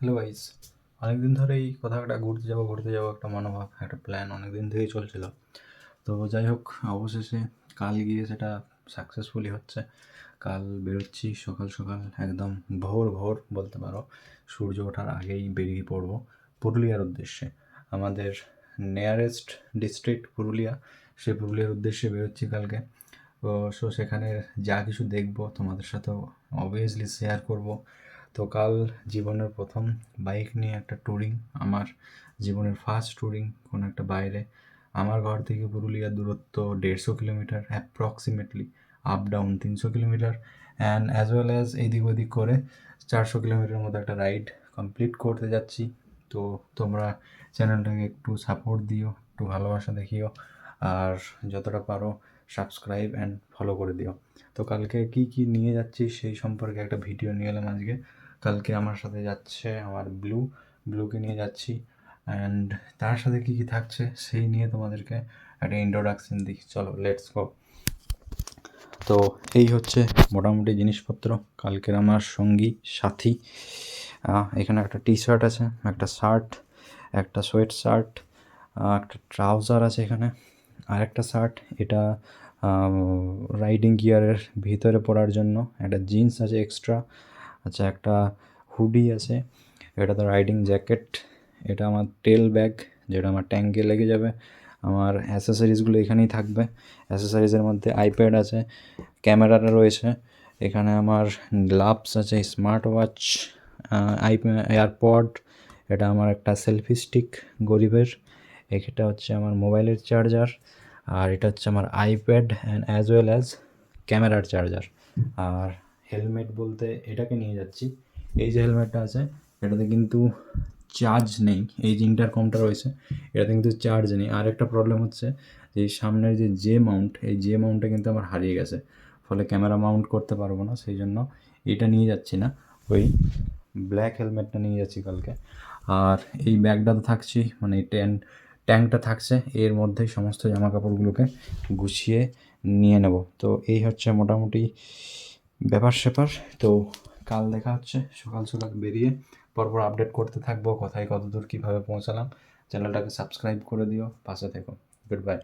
Hello guys, অনেকদিন ধরেই কোথাও একটা ঘুরতে যাব ঘুরতে যাব, একটা মনোভাব, একটা প্ল্যান অনেক দিন থেকেই চলছিল। তো যাই হোক, অবশেষে কাল গিয়ে সেটা সাকসেসফুলি হচ্ছে। কাল বেরোচ্ছি, সকাল সকাল একদম ভোর ভোর বলতে পারো, সূর্য ওঠার আগেই বেরিয়ে পড়ব পুরুলিয়ার উদ্দেশ্যে। আমাদের নিয়ারেস্ট ডিস্ট্রিক্ট পুরুলিয়া সে পুরুলিয়ার উদ্দেশ্যে বেরোচ্ছি কালকে। তো সো সেখানে যা কিছু দেখব তোমাদের সাথেও অবভিয়াসলি শেয়ার করব। তো কাল জীবনের প্রথম বাইক নিয়ে একটা ট্যুরিং আমার জীবনের ফার্স্ট ট্যুরিং কোনো একটা বাইরে। আমার ঘর থেকে পুরুলিয়ার দূরত্ব দেড়শো কিলোমিটার অ্যাপ্রক্সিমেটলি আপ ডাউন তিনশো kilometre. And as well as এদিক ওদিক করে চারশো কিলোমিটার মতো একটা রাইড কমপ্লিট করতে যাচ্ছি। তো তোমরা চ্যানেলটাকে একটু সাপোর্ট দিও, একটু ভালোবাসা দেখিও, আর যতটা পারো সাবস্ক্রাইব অ্যান্ড ফলো করে দিও। তো কালকে কি কি নিয়ে যাচ্ছি সেই সম্পর্কে একটা ভিডিও নিয়ে এলাম আজকে। কালকে আমার সাথে যাচ্ছে আমার ব্লু, ব্লুকে নিয়ে যাচ্ছি। অ্যান্ড তার সাথে কী কী থাকছে সেই নিয়ে তোমাদেরকে একটা ইন্ট্রোডাকশন দিই চলো লেটস গো তো এই হচ্ছে মোটামুটি জিনিসপত্র। কালকের আমার সঙ্গী, সাথী। এখানে একটা টি শার্ট আছে, একটা শার্ট একটা সোয়েট শার্ট একটা ট্রাউজার আছে এখানে। আর একটা শার্ট এটা রাইডিং গিয়ারের ভিতরে পরার জন্য। একটা জিন্স আছে এক্সট্রা আচ্ছা একটা হুডি আছে, এটা তো রাইডিং জ্যাকেট এটা আমার টেল ব্যাগ যেটা আমার ট্যাঙ্কে লেগে যাবে, আমার অ্যাসেসরিজগুলো এখানেই থাকবে অ্যাসেসরিজের মধ্যে আইপ্যাড আছে ক্যামেরাটা রয়েছে, এখানে আমার গ্লাভস আছে স্মার্ট ওয়াচ আই এয়ারপড এটা আমার একটা সেলফি স্টিক গরিবের, এটা হচ্ছে আমার মোবাইলের চার্জার আর এটা হচ্ছে আমার iPad and as well as ক্যামেরার চার্জার আর হেলমেট বলতে এটাকে নিয়ে যাচ্ছি। এই যে হেলমেটটা আছে, এটাতে কিন্তু চার্জ নেই। এই যে ইন্টারকমটা রয়েছে, এটাতে কিন্তু চার্জ নেই। আর একটা প্রবলেম হচ্ছে যে সামনের যে জে মাউন্ট এই জে মাউন্টটা কিন্তু আমার হারিয়ে গেছে। ফলে ক্যামেরা মাউন্ট করতে পারব না সেই জন্য এটা নিয়ে যাচ্ছি না। ওই ব্ল্যাক হেলমেটটা নিয়ে যাচ্ছি কালকে। আর এই ব্যাগটা তো থাকছি মানে ট্যান ট্যাঙ্কটা থাকছে। এর মধ্যেই সমস্ত জামা কাপড়গুলোকে গুছিয়ে নিয়ে নেব। তো এই হচ্ছে মোটামুটি ব্যাপার স্যাপার। তো কাল দেখা হচ্ছে, সকাল সকাল বেরিয়ে পরপর আপডেট করতে থাকব, কোথায়, কতদূর, কীভাবে পৌঁছালাম। চ্যানেলটাকে সাবস্ক্রাইব করে দিও, পাশে থেকো। Good bye